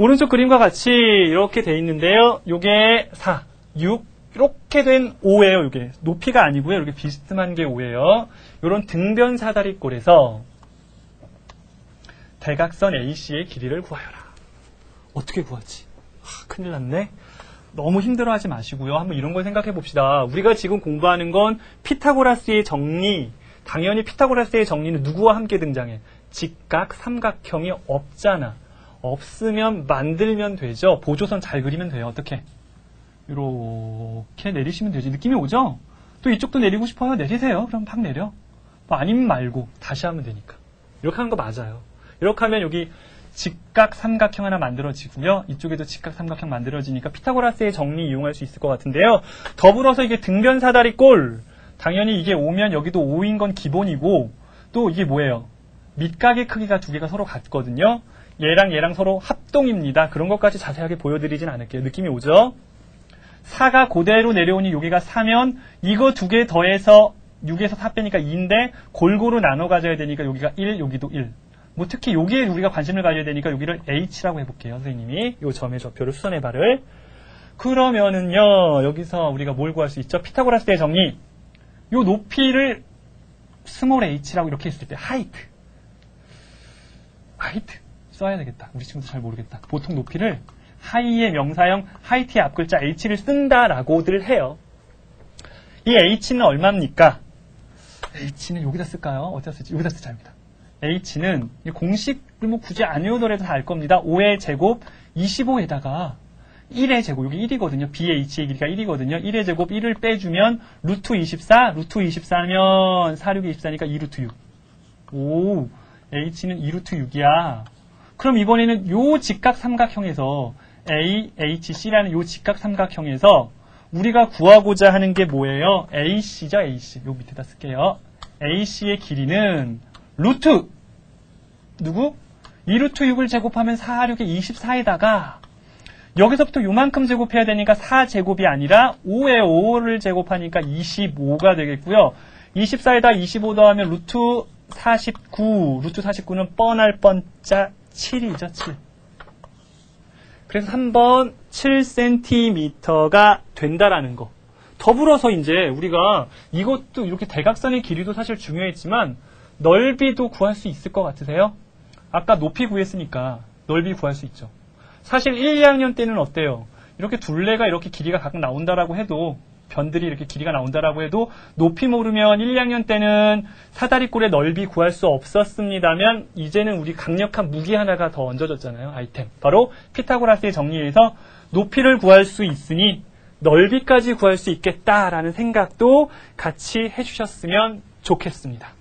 오른쪽 그림과 같이 이렇게 돼 있는데요. 요게 4, 6 이렇게 된 5예요. 이게 높이가 아니고요. 이렇게 비스듬한 게 5예요. 이런 등변 사다리꼴에서 대각선 AC의 길이를 구하여라. 어떻게 구하지? 하, 큰일 났네. 너무 힘들어하지 마시고요. 한번 이런 걸 생각해 봅시다. 우리가 지금 공부하는 건 피타고라스의 정리. 당연히 피타고라스의 정리는 누구와 함께 등장해? 직각 삼각형이 없잖아. 없으면 만들면 되죠. 보조선 잘 그리면 돼요. 어떻게? 이렇게 내리시면 되지. 느낌이 오죠? 또 이쪽도 내리고 싶어요. 내리세요. 그럼 팍 내려. 뭐 아니면 말고 다시 하면 되니까. 이렇게 하는 거 맞아요. 이렇게 하면 여기 직각 삼각형 하나 만들어지고요. 이쪽에도 직각 삼각형 만들어지니까 피타고라스의 정리 이용할 수 있을 것 같은데요. 더불어서 이게 등변 사다리 꼴. 당연히 이게 5면 여기도 5인 건 기본이고 또 이게 뭐예요? 밑각의 크기가 두 개가 서로 같거든요. 얘랑 얘랑 서로 합동입니다. 그런 것까지 자세하게 보여드리진 않을게요. 느낌이 오죠? 4가 그대로 내려오니 여기가 4면 이거 두 개 더해서 6에서 4 빼니까 2인데 골고루 나눠 가져야 되니까 여기가 1, 여기도 1. 뭐 특히 여기에 우리가 관심을 가져야 되니까 여기를 H라고 해볼게요. 선생님이 요 점의 좌표를 수선해봐를. 그러면은요 여기서 우리가 뭘 구할 수 있죠? 피타고라스의 정리. 요 높이를 스몰 h라고 이렇게 했을 때 하이트. 하이트 써야 되겠다. 우리 친구도 잘 모르겠다. 보통 높이를 하이의 명사형 하이트의 앞글자 h를 쓴다라고들 해요. 이 h는 얼마입니까? h는 여기다 쓸까요? 어디다 쓸지? 여기다 쓰자 입니다. h는 공식을 뭐 굳이 안 외우더라도 다 알 겁니다. 5의 제곱 25에다가 1의 제곱, 여기 1이거든요. b의 h의 길이가 1이거든요. 1의 제곱 1을 빼주면 루트 24, 루트 24면 4, 6이 24니까 2 루트 6. 오, h는 2 루트 6이야. 그럼 이번에는 요 직각 삼각형에서 A, H, C라는 요 직각 삼각형에서 우리가 구하고자 하는 게 뭐예요? AC죠, AC. 요 밑에다 쓸게요. AC의 길이는 루트 누구? 2루트 6을 제곱하면 4, 6에 24에다가 여기서부터 요만큼 제곱해야 되니까 4제곱이 아니라 5에 5를 제곱하니까 25가 되겠고요. 24에다 25 더하면 루트 49, 루트 49는 뻔할 뻔짜 7이죠, 7. 그래서 3번 7cm가 된다라는 거. 더불어서 이제 우리가 이것도 이렇게 대각선의 길이도 사실 중요했지만 넓이도 구할 수 있을 것 같으세요? 아까 높이 구했으니까 넓이 구할 수 있죠. 사실 1, 2학년 때는 어때요? 이렇게 둘레가 이렇게 길이가 가끔 나온다라고 해도 변들이 이렇게 길이가 나온다라고 해도 높이 모르면 1, 2학년 때는 사다리꼴의 넓이 구할 수 없었습니다면 이제는 우리 강력한 무기 하나가 더 얹어졌잖아요. 아이템. 바로 피타고라스의 정리에서 높이를 구할 수 있으니 넓이까지 구할 수 있겠다라는 생각도 같이 해주셨으면 좋겠습니다.